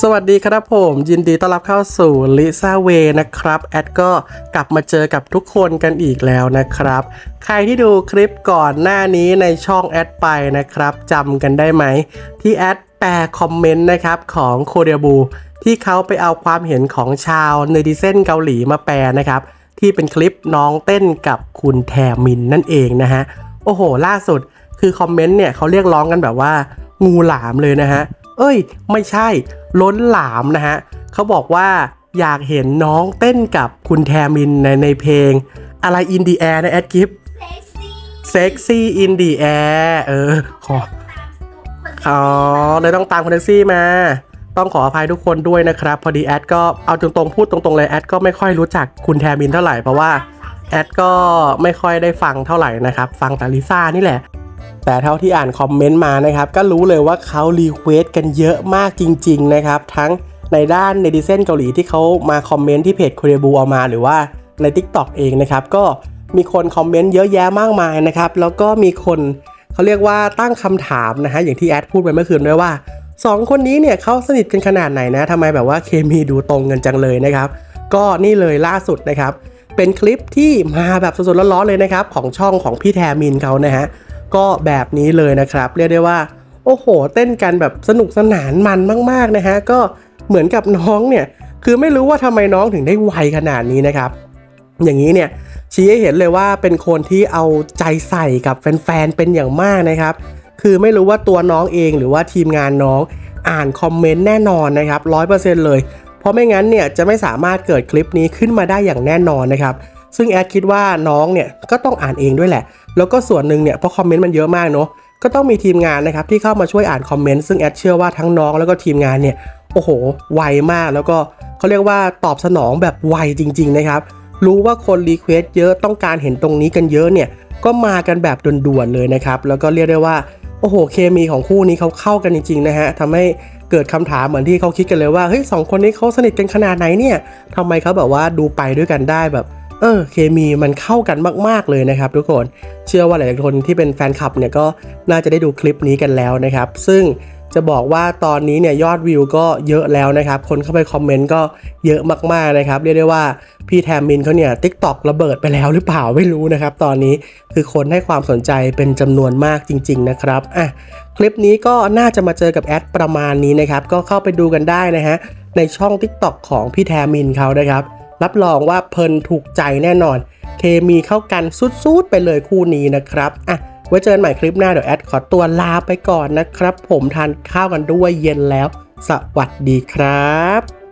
สวัสดีครับผม ยินดีต้อนรับเข้าสู่ลิซ่าเวนะครับ แอดก็กลับมาเจอกับทุกคนกันอีกแล้วนะครับ ใครที่ดูคลิปก่อนหน้านี้ในช่องแอดไปนะครับจำกันได้ไหม ที่แอดแปลคอมเมนต์นะครับของโคเรียบู ที่เขาไปเอาความเห็นของชาวเนดิเซนเกาหลีมาแปลนะครับ ที่เป็นคลิปน้องเต้นกับคุณแทมินนั่นเองนะฮะโอ้โห ล่าสุดคือคอมเมนต์เนี่ยเขาเรียกร้องกันแบบว่างูหลามเลยนะฮะ เอ้ย ไม่ใช่ ล้นหลามนะฮะเขาบอกว่าอยากเห็นน้องเต้นกับคุณแทมินในในเพลง อะไรอินดีแอร์นะแอดกิฟเซ็กซี่เซ็กซี่อินดีแอร์เออ ขออ๋อเลยต้องตามคนแท็กซี่มา ต้องขออภัยทุกคนด้วยนะครับ พอดีแอดก็เอาตรงๆพูดตรงๆเลยแอดก็ไม่ค่อยรู้จักคุณแทมินเท่าไหร่เพราะว่าแอดก็ไม่ค่อยได้ฟังเท่าไหร่นะครับ ฟังแต่ลิซ่านี่แหละ แต่เท่าที่อ่านคอมเมนต์มานะครับ ก็รู้เลยว่าเขารีเควสกันเยอะมากจริง ๆ นะครับ ทั้งในด้านในดิเซนเกาหลีที่เขามาคอมเมนต์ที่เพจ k o r e b u เอามา หรือว่าใน TikTok เองนะครับ ก็มีคนคอมเมนต์เยอะแยะมากมายนะครับ แล้วก็มีคนเขาเรียกว่าตั้งคำถามนะฮะอย่างที่แอดพูดไปเมื่อคืนด้วยว่าสองคนนี้เนี่ยเขาสนิทกันขนาดไหนนะทำไมแบบว่าเคมีดูตรงกันจังเลยนะครับ ก็นี่เลยล่าสุดนะครับ เป็นคลิปที่มาแบบสดๆร้อนๆเลยนะครับ ของช่องของพี่แทมินเขานะฮะ ก็แบบนี้เลยนะครับ เรียกได้ว่า โอ้โห เต้นกันแบบสนุกสนานมันมากๆนะฮะก็เหมือนกับน้องเนี่ยคือไม่รู้ว่าทำไมน้องถึงได้ไวขนาดนี้นะครับ อย่างนี้เนี่ยชี้ให้เห็นเลยว่าเป็นคนที่เอาใจใส่กับแฟนๆเป็นอย่างมากนะครับ คือไม่รู้ว่าตัวน้องเองหรือว่าทีมงานน้องอ่านคอมเมนต์แน่นอนนะครับร้อยเปอร์เซ็นต์เลย เพราะไม่งั้นเนี่ยจะไม่สามารถเกิดคลิปนี้ขึ้นมาได้อย่างแน่นอนนะครับ ซึ่งแอดคิดว่าน้องเนี่ยก็ต้องอ่านเองด้วยแหละ แล้วก็ส่วนหนึ่งเนี่ยเพราะคอมเมนต์มันเยอะมากเนาะก็ต้องมีทีมงานนะครับที่เข้ามาช่วยอ่านคอมเมนต์ซึ่งแอดเชื่อว่าทั้งน้องแล้วก็ทีมงานเนี่ยโอ้โห ไวมากแล้วก็เขาเรียกว่าตอบสนองแบบไวจริง ๆ นะครับ รู้ว่าคนรีเควสเยอะต้องการเห็นตรงนี้กันเยอะเนี่ยก็มากันแบบด่วนๆเลยนะครับ แล้วก็เรียกได้ว่าโอ้โห เคมีของคู่นี้เขาเข้ากันจริงๆนะฮะทำให้เกิดคำถามเหมือนที่เขาคิดกันเลยว่าเฮ้ยสองคนนี้เขาสนิทกันขนาดไหนเนี่ยทำไมเขาแบบว่าดูไปด้วยกันได้แบบ เออเคมีมันเข้ากันมาก ๆ เลยนะครับทุกคนเชื่อว่าหลายๆคนที่เป็นแฟนคลับเนี่ยก็น่าจะได้ดูคลิปนี้กันแล้วนะครับ ซึ่งจะบอกว่าตอนนี้เนี่ยยอดวิวก็เยอะแล้วนะครับ คนเข้าไปคอมเมนต์ก็เยอะมากๆนะครับ เรียกได้ว่าพี่แทมมินเขาเนี่ยทิกตอกระเบิดไปแล้วหรือเปล่าไม่รู้นะครับ ตอนนี้คือคนให้ความสนใจเป็นจำนวนมากจริง ๆ นะครับอะคลิปนี้ก็น่าจะมาเจอกับแอดประมาณนี้นะครับ ก็เข้าไปดูกันได้นะฮะในช่อง TikTok ของพี่แทมมินเขานะครับ รับรองว่าเพลินถูกใจแน่นอน เคมีเข้ากันสุดๆไปเลยคู่นี้นะครับอะไว้เจอกันใหม่คลิปหน้าเดี๋ยวแอดขอตัวลาไปก่อนนะครับ ผมทานข้าวกันด้วยเย็นแล้ว สวัสดีครับ